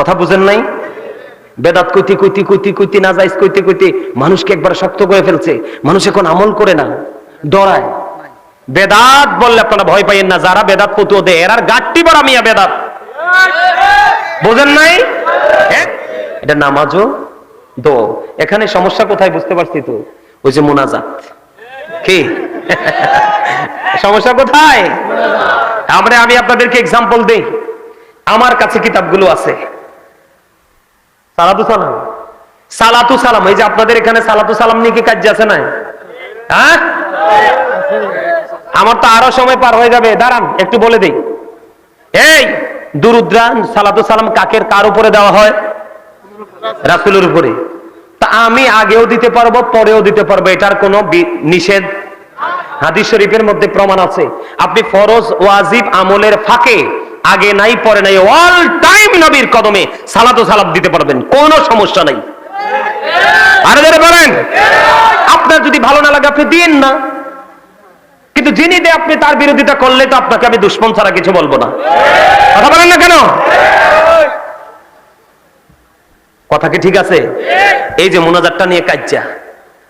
কথা বুঝেন নাই? বেদাত কইতে কইতে কইতে কইতে না যাইস কইতে কইতে মানুষকে একবার শক্ত করে ফেলছে। মানুষ এখন আমল করে না ডরায় বেদাত বললে আপনারা ভয় পাইয়েন না, যারা বেদাত পতুয় দেয় এরার গাট্টি বড় মিয়া বেদাত। বোঝেন নাই? হ্যাঁ? এটা নামাজও দো। এখানে সমস্যা কোথায় বুঝতে পারছি তো? ওই যে মোনাজাত। কি? সমস্যা কোথায়? আমরা, আমি আপনাদেরকে এক্সাম্পল দেই। আমার কাছে কিতাবগুলো আছে। সালাতু সালাম। সালাতু সালাম, এই যে আপনাদের এখানে সালাতু সালাম নিয়ে কি কাজ আছে না হ্যাঁ? আমার তো আরও সময় পার হয়ে যাবে, দাঁড়ান, একটু বলে দেই। এই দুরুদ্রান সালাতু সালাম কাকের কার উপরে দেওয়া হয়? রাসুলের উপরে। তা আমি আগেও দিতে পারব, পরেও দিতে পারব, এটার কোনো নিষেধ? হাদিস শরীফের মধ্যে প্রমাণ আছে। আপনি ফরজ, ওয়াজিব আমলের ফাঁকে আগে নাই, পরে নাই অল টাইম নবীর কদমে সালাতু সালাম দিতে পারবেন, কোনো সমস্যা নাই। আরে ধরে বলেন, আপনার যদি ভালো না লাগে, আপনি দিন না। কিন্তু যিনি দে আপনি তার বিরোধিতা করলে তো আপনাকে আমি দুশ্মন ছাড়া কিছু বলব না। কথা বলেন না কেন? কথা কি ঠিক আছে? এই যে মোনাজারটা নিয়ে কাজ্যা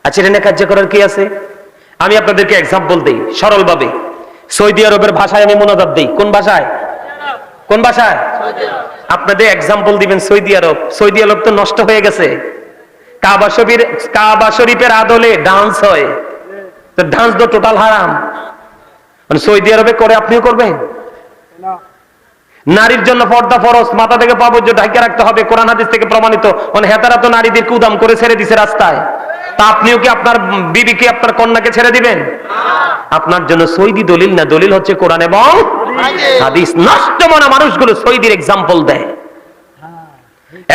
আচ্ছা এটা নিয়ে কাজ্যা করার কি আছে? আমি আপনাদেরকে এক্সাম্পল দিই, সরলভাবে। সৌদি আরবের ভাষায় আমি মোনাজাত দিই। কোন ভাষায়? কোন ভাষায় আপনাদের এক্সাম্পল দিবেন সৌদি আরব। সৌদি আরব তো নষ্ট হয়ে গেছে। কাবা শরীফের কাবা শরীফের আদলে ডান্স হয়। তো ডান্স তো টোটাল হারাম। মানে সৌদি আরবে করে আপনিও করবেন? নারীর জন্য পর্দা ফরজ মাথা থেকে পা পর্যন্ত ঢাকা রাখতে হবে কোরআন হাদিস থেকে প্রমাণিত। মানে হেতারা তো নারীদের কুদাম করে ছেড়ে দিছে রাস্তায়। তা আপনিও কি আপনার বিবিকে আপনার কন্যাকে ছেড়ে দিবেন? আপনার জন্য সৈদি দলিল না দলিল হচ্ছে কোরআন এবং হাদিস। নষ্ট মনা মানুষগুলো সৈদির এক্সাম্পল দেয়।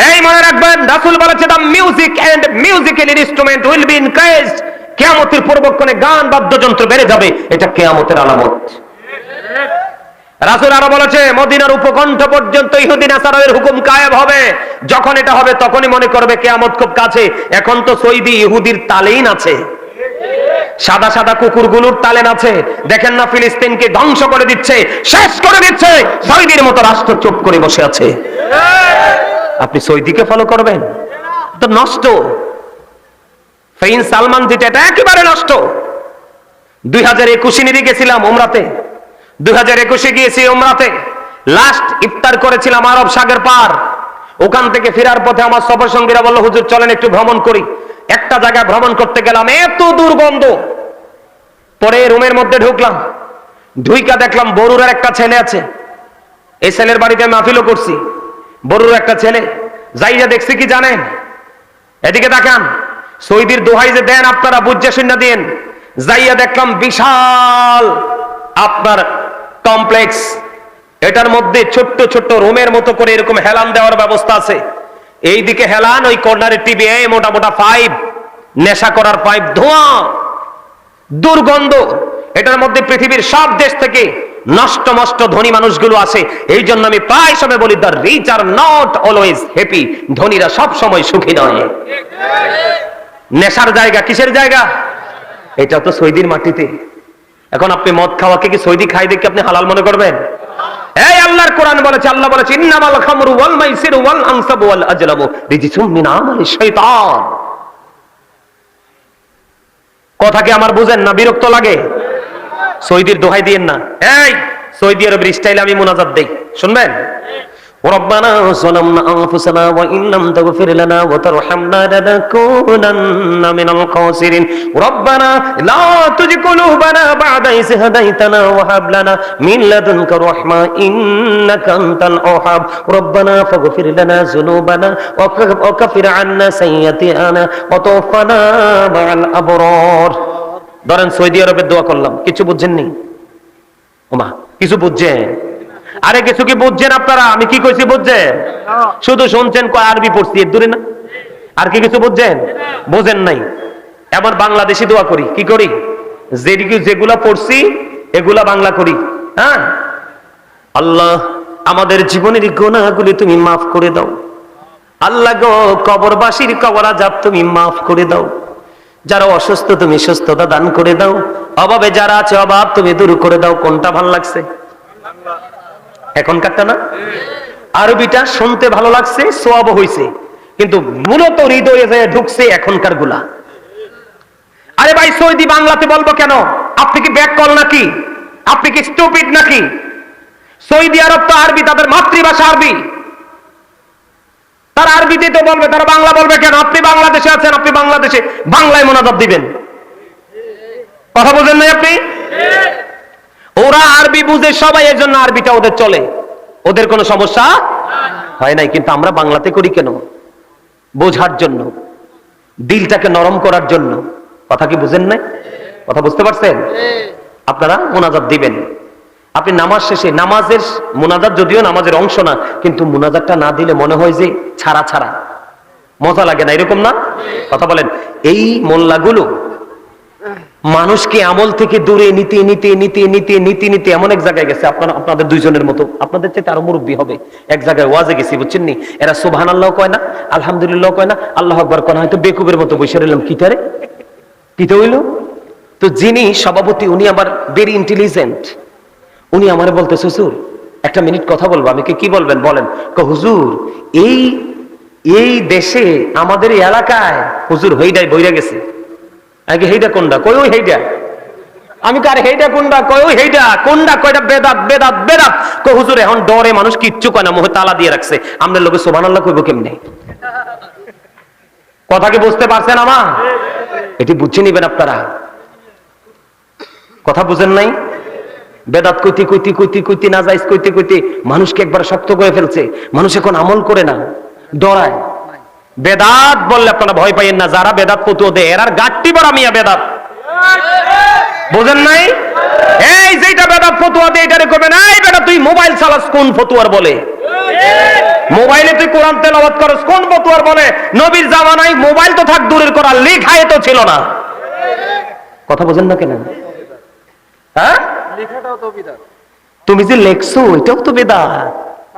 এই মনে রাখবেন রাসূল বলেছে the music and musical instrument will be increased কিয়ামতের পূর্বক্ষণে গান বাদ্যযন্ত্র বেড়ে যাবে এটা কিয়ামতের আলামত। রাসূল আরও বলেছে, মদিনার উপকণ্ঠ পর্যন্ত ইহুদিন আসারের হুকুম কায়েব হবে। যখন এটা হবে, তখনই মনে করবে কিয়ামত খুব কাছে। এখন তো সৌদি ইহুদির তালেইন আছে। সাদা সাদা কুকুরগুলোর তালেন আছে। দেখেন না, ফিলিস্তিনকে ধ্বংস করে দিচ্ছে, শেষ করে দিচ্ছে। সৌদির মতো রাষ্ট্র চুপ করে বসে আছে। আপনি সৌদিকে ফলো করবেন? তো নষ্ট। সালমান যেটা, এটা একেবারে নষ্ট। দুই হাজার একুশে নিয়ে গেছিলাম ওমরাতে দুই একুশে গিয়েছি ওমরাতে লাস্ট ইফতার করেছিলাম আরব সাগর পার। ওখান থেকে ফেরার পথে আমার সফর সঙ্গীরা বলল, হুজুর, চলেন একটু ভ্রমণ করি। একটা জায়গায় ভ্রমণ করতে গেলাম, এত দুর্গন্ধ। পরে রুমের মধ্যে ঢুকলাম। ঢুইকা দেখলাম বরুরের একটা ছেলে আছে। এই ছেলের বাড়িতে মাহফিলও করছি। বরুর একটা ছেলে। যাইয়া দেখছি কি জানেন? এদিকে দেখান। সৌদির দোহাই যে দেন, আপনারা বুঝে শূন্য দিন যাইয়া দেখলাম বিশাল আপনার কমপ্লেক্স। এটার মধ্যে ছোট্ট ছোট্ট রুমের মতো করে এরকম হেলান দেওয়ার ব্যবস্থা আছে। এইদিকে হেলান, ওই কর্নারে টিভি মোটা মোটা পাইপ, নেশা করার পাইপ, ধোঁয়া। দুর্গন্ধ। এটার মধ্যে পৃথিবীর সব দেশ থেকে নষ্ট মষ্ট ধনী মানুষগুলো আছে এই জন্য আমি প্রায় সময় বলি the rich are not always happy ধনীরা সব সময় সুখী নয়। নেশার জায়গা কিসের জায়গা? এটা তো সৌদির মাটিতে। এখন আপনি মদ খাওয়াকে কি সৌদি খাই দেখে আপনি হালাল মনে করবেন? কথা কি আমার বুঝেন না? বিরক্ত লাগে? দোহাই দিয়েন না। এই, সৌদি আমি মোনাজাত দেই। শুনবেন? ربنا ظلمنا أنفسنا وإن لم تغفر لنا وترحمنا لنكونن من الخاسرين ربنا لا تزغ قلوبنا بعد إذ هديتنا وهب لنا من لدنك رحمة إنك أنت الوهاب ربنا فاغفر لنا ذنوبنا وك- وكفر عنا سيئاتنا وتوفنا مع الأبرار ধরেন সৌদি আরবের দোয়া করলাম কিছু বুঝছেননি ওমা কিছু বুঝছেন আরে কিছু কি বুঝছেন আপনারা? আমি কি কইছি বুঝছেন? শুধু শুনছেন কয় আরবি পড়ছি এর দূরে না? আর কি কিছু বুঝছেন? বোঝেন নাই। এবার বাংলাদেশি দোয়া করি। কি করি? যেদিকে যেগুলা পড়ছি এগুলা বাংলা করি। হ্যাঁ? আল্লাহ আমাদের জীবনের গুণাগুলি তুমি মাফ করে দাও। আল্লাহ গো কবরবাসীর কবর আজাব তুমি মাফ করে দাও। যারা অসুস্থ তুমি সুস্থতা দান করে দাও। অভাবে যারা আছে অভাব তুমি দূর করে দাও। কোনটা ভালো লাগছে? এখনকারটা না? আরবিটা শুনতে ভালো লাগছে সোয়াব হইছে। কিন্তু মূলত হৃদয়ে ঢুকছে এখনকারগুলা। আরে ভাই, সৌদি বাংলাতে বলব কেন? আপনি কি ব্যাক কল নাকি? আপনি কি স্টুপিড নাকি? সৌদি আরব তো আরবি, তাদের মাতৃভাষা আরবি। তারা আরবিতে তো বলবে, তারা বাংলা বলবে কেন? আপনি বাংলাদেশে আছেন, আপনি বাংলাদেশে বাংলায় মোনাজাত দিবেন। কথা বুঝেন নাই আপনি? ওরা আরবি বুঝে সবাই এর জন্য আরবিটা ওদের চলে। ওদের কোনো সমস্যা হয় নাই, কিন্তু আমরা বাংলাতে করি কেন? বোঝার জন্য, দিলটাকে নরম করার জন্য। কথা কি বুঝেন নাই? কথা বুঝতে পারছেন? আপনারা মোনাজাত দিবেন। আপনি নামাজ শেষে, নামাজের মোনাজাত যদিও নামাজের অংশ না, কিন্তু মোনাজাতটা না দিলে মনে হয় যে ছাড়া ছাড়া। মজা লাগে না, এরকম না? কথা বলেন, এই মোল্লাগুলো মানুষকে আমল থেকে দূরে নিতে নিতে নিতে নিতে নিতে নিতে এমন এক জায়গায় গেছে, আপনারা, আপনাদের দুইজনের মতো। আপনাদের চাইতে আরও মুরব্বী হবে। এক জায়গায় ওয়াজে গেছি, বুঝছেন নি? এরা সুবহান আল্লাহ কয় না আলহামদুলিল্লাহ কয় না। আল্লাহ আকবর কয় না, হয়তো বেকুবের মতো বসে রইলাম। কিতারে কিতে হইল? তো যিনি সভাপতি, উনি আবার ভেরি ইন্টেলিজেন্ট উনি আমার বলতে, শ্বশুর, একটা মিনিট কথা বলব। আমি কি বলবেন? বলেন। হুজুর, এই এই দেশে, আমাদের এলাকায়, হুজুর হইডাই বইরা গেছে। আগে হেইডা কোনটা কই ওই হেইডা? আমি কার হেইডা কোনটা ওই হেইডা? কয়টা বেদাত বেদাত বেদাত। হুজুর, এখন ডরে মানুষ কিচ্ছু কয় না তালা দিয়ে রাখছে। লোকে সুবহানাল্লাহ কেমনে? কথা কি বুঝতে পারছেন আমা? এটি বুঝে নিবেন আপনারা। কথা বুঝেন নাই? বেদাত কইতে কইতে কইতে কইতে না যাইস কইতে কইতে মানুষকে একবার শক্ত করে ফেলছে। মানুষ এখন আমল করে না, ডরায়। বেদাত বললে আপনারা ভয় পাইয়েন না যারা বেদাত পতুয়া দেয় এরার গাঠটি বড় মিয়া বেদাত। বুঝেন নাই? এই যেটা বেদাত ফতুয়া দেয় এটারে করবেন এই বেটা তুই মোবাইল চালাস কোন ফতুয়ার বলে? মোবাইলে তুই কোরআন তেলাওয়াত করস কোন ফতুয়ার বলে? নবীর জামানায় মোবাইল তো থাক দূরের করা লেখায় তো ছিল না। কথা বোঝেন না কেন? হ্যাঁ? লেখাটাও তো বিদাত। তুমি যে লেখছো এটাও তো বেদা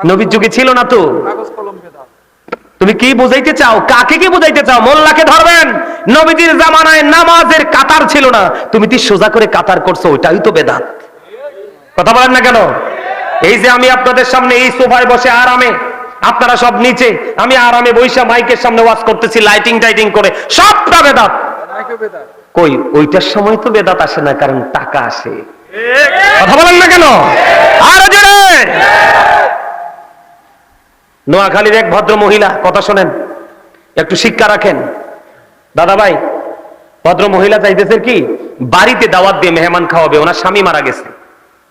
নবীর যুগে ছিল না তো। কাগজ কলম বিদাত। তুমি কি বুঝাইতে চাও? কাকে কি বুঝাইতে চাও? মোল্লাকে ধরবেন। নবীজির জামানায় নামাজের কাতার ছিল না। তুমি কি সোজা করে কাতার করছ? ওইটাই তো বেদাত। কথা বলেন না কেন? এই যে আমি আপনাদের সামনে এই সোফায় বসে আরামে আপনারা সব নিচে আমি আরামে বৈশা মাইকের সামনে ওয়াজ করতেছি লাইটিং টাইটিং করে সবটা বেদাত। কই ওইটার সময় তো বেদাত আসে না কারণ টাকা আসে। কথা বলেন না কেন? আরও জোরে! নোয়াখালীর এক ভদ্র মহিলা, কথা শোনেন, একটু শিক্ষা রাখেন। দাদা ভাই ভদ্র মহিলা চাইতেছে কি, বাড়িতে দাওয়াত দিয়ে মেহমান খাওয়াবে, ওনার স্বামী মারা গেছে।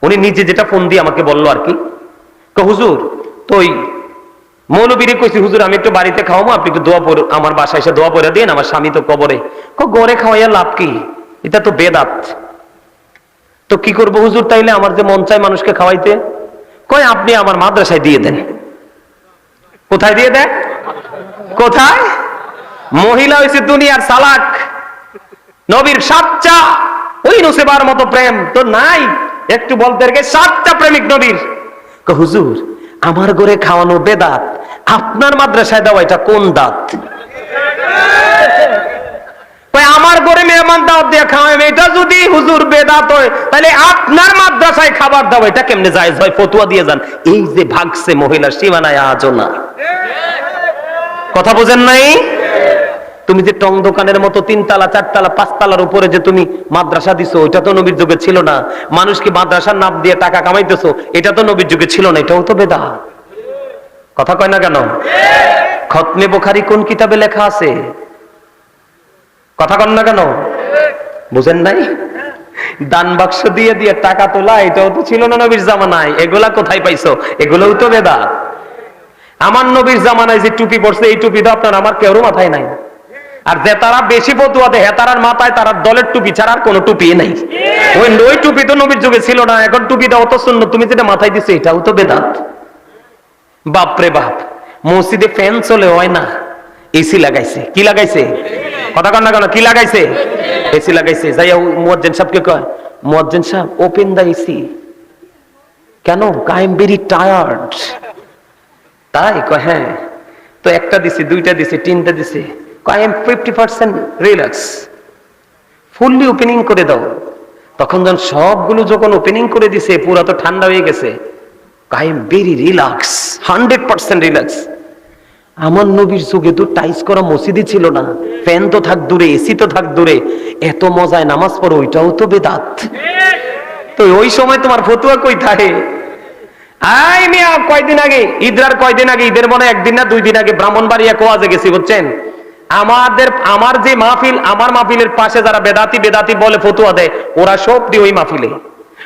উনি নিজে যেটা ফোন দিয়ে আমাকে বলল আর কি হুজুর, তো ওই মৌলবীরে কইছি, হুজুর, আমি একটু বাড়িতে খাওয়াবো, আপনি একটু দোয়া পড়ে, আমার বাসায় এসে দোয়া পড়ে দিন, আমার স্বামী তো কবরে। গড়ে খাওয়াইয়া লাভ কি? এটা তো বেদাত। তো কি করব হুজুর তাইলে, আমার যে মন চায় মানুষকে খাওয়াইতে? কয়, আপনি আমার মাদ্রাসায় দিয়ে দেন। কোথায় দিয়ে দেন কোথায়? মহিলা হয়েছে দুনিয়ার সালাক নবীর সাচ্চা। ওই নসেবার মতো প্রেম তো নাই। একটু বলতে রেখে সাতটা প্রেমিক নবীর। হুজুর, আমার ঘরে খাওয়ানো বেদাত, আপনার মাদ্রাসায় দেওয়া এটা কোন দাঁত? আমার ঘরে মেহমান দাওয়াত দিয়ে খাওয়াবে এটা যদি হুজুর বেদাত হয়, তাহলে আপনার মাদ্রাসায় খাবার দাও, এটা কেমনে যায় ভাই ফতুয়া দিয়ে যান। এই যে ভাগছে মহিলা সীমানায় আজও না। কথা বোঝেন নাই? তুমি যে টং দোকানের মতো তিনতলা, চারতলা, পাঁচতলার উপরে যে তুমি মাদ্রাসা দিছো, ওইটা তো নবীর যুগে ছিল না। মানুষকে মাদ্রাসার নাম দিয়ে টাকা কামাইতেছো? এটা তো নবীর যুগে ছিল না, এটাও তো বেদা কথা কয় না কেন? খতমে বোখারি কোন কিতাবে লেখা আছে? কথা কন না কেন? বুঝেন নাই? দান বাক্স দিয়ে দিয়ে টাকা তোলা, এটাও তো ছিল না নবীর জামানায়। এগুলা কোথায় পাইছো? এগুলোও তো বেদা আমার নবীর জামানায় যে টুপি পড়ছে এই টুপি তো আপনার আমার কেউ মাথায় নাই আর যে তারা বেশি পতুয়া দেয় তারার মাথায় তারা দলের টুপি ছাড়া আর কোনো টুপি নাই। ওই ওই টুপি তো নবীর যুগে ছিল না, এখন টুপি দাও তো শূন্য তুমি যেটা মাথায় দিছো, এটাও তো বেদাত। বাপরে বাপ, মসজিদে ফ্যান চলে হয় না, এসি লাগাইছে। কি লাগাইছে? কথা কন না কেন, কি লাগাইছে? এসি লাগাইছে। যাই মুয়াজ্জিন সাহেবকে কয়, মুয়াজ্জিন সাহেব ওপেন দা এসি কেন? আই এম ভেরি টায়ার্ড তাই কয় হ্যাঁ তো একটা দিছে, দুইটা দিছে, তিনটা দিছে। I am fifty percent relax fully opening করে দাও। তখন যখন সবগুলো যখন ওপেনিং করে দিছে, পুরা তো ঠান্ডা হয়ে গেছে। I am very relax hundred percent relax আমার নবীর যুগে তো টাইস করা মসজিদই ছিল না। ফ্যান তো থাক দূরে এসি তো থাক দূরে। এত মজায় নামাজ পড়ো, ওইটাও তো বেদাত। তো ওই সময় তোমার ফতুয়া কই থাকে? কয়দিন আগে? ঈদের কয়দিন আগে? ঈদের মনে একদিন না দুই দিন আগে ব্রাহ্মণবাড়িয়া কোয়াজে গেছি, বুঝছেন? আমাদের, আমার যে মাহফিল, আমার মাহফিলের পাশে যারা বেদাতি বেদাতি বলে ফতুয়া দেয়, ওরা সব দিয়ে ওই মাহফিলে।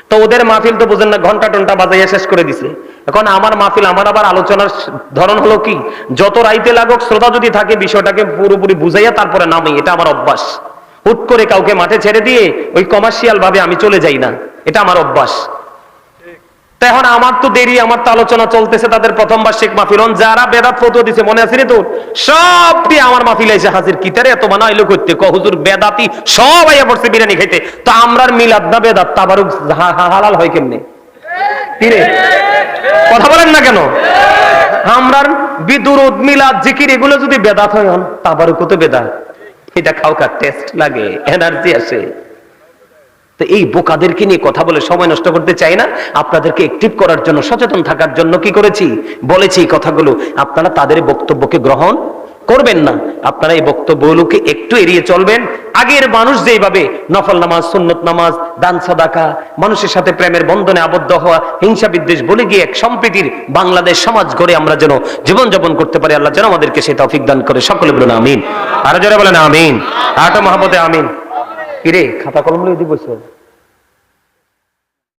তো ওদের মাহফিল তো বুঝেন না, ঘণ্টা টন্টা বাজাইয়া শেষ করে দিছে। এখন আমার মাহফিল, আমার আবার আলোচনার ধরন হলো কি? যত রাইতে লাগুক, শ্রোতা যদি থাকে, বিষয়টাকে পুরোপুরি বুঝাইয়া তারপরে নামি, এটা আমার অভ্যাস। হুট করে কাউকে মাঠে ছেড়ে দিয়ে ওই কমার্শিয়াল ভাবে আমি চলে যাই না, এটা আমার অভ্যাস। তা এখন আমার তো দেরি, আমার তো আলোচনা চলতেছে তাদের প্রথম বার্ষিক মাহফিল যারা বেদাত ফটো দিছে, মনে আছে তোর? সবটি আমার মাহফিল এসে হাজির। কিতারে এত বানা এলো করতে হুজুর, বেদাতি সব আইয়া পড়ছে বিরিয়ানি খাইতে। তো আমরার মিলাদ না বেদাত, তাবারুক হালাল হয় কেমনে? কথা বলেন না কেন? আমরার বিদুরুদ, মিলাদ, জিকির, এগুলো যদি বেদাত হয় হন তাবারুকও তো বেদাত। এটা খাও খাওয়া টেস্ট লাগে এনার্জি আসে। তো এই বোকাদেরকে নিয়ে কথা বলে সময় নষ্ট করতে চাই না। আপনাদেরকে অ্যাক্টিভ করার জন্য, সচেতন থাকার জন্য কি করেছি? বলেছি কথাগুলো। আপনারা তাদের বক্তব্যকে গ্রহণ করবেন না। আপনারা এই বক্তব্যগুলোকে একটু এড়িয়ে চলবেন। আগের মানুষ যেভাবে নফল নামাজ, সুন্নত নামাজ, দান সাদাকা, মানুষের সাথে প্রেমের বন্ধনে আবদ্ধ হওয়া, হিংসা বিদ্বেষ বলে গিয়ে এক সম্প্রীতির বাংলাদেশ সমাজ গড়ে আমরা যেন জীবনযাপন করতে পারি, আল্লাহ যেন আমাদেরকে সেই তৌফিক দান করে। সকলে বলুন আমিন। আরও যারা বলেন আমিন। আটো মহাপতে আমিন। কিরে খাতা কলম লিয়ে দিব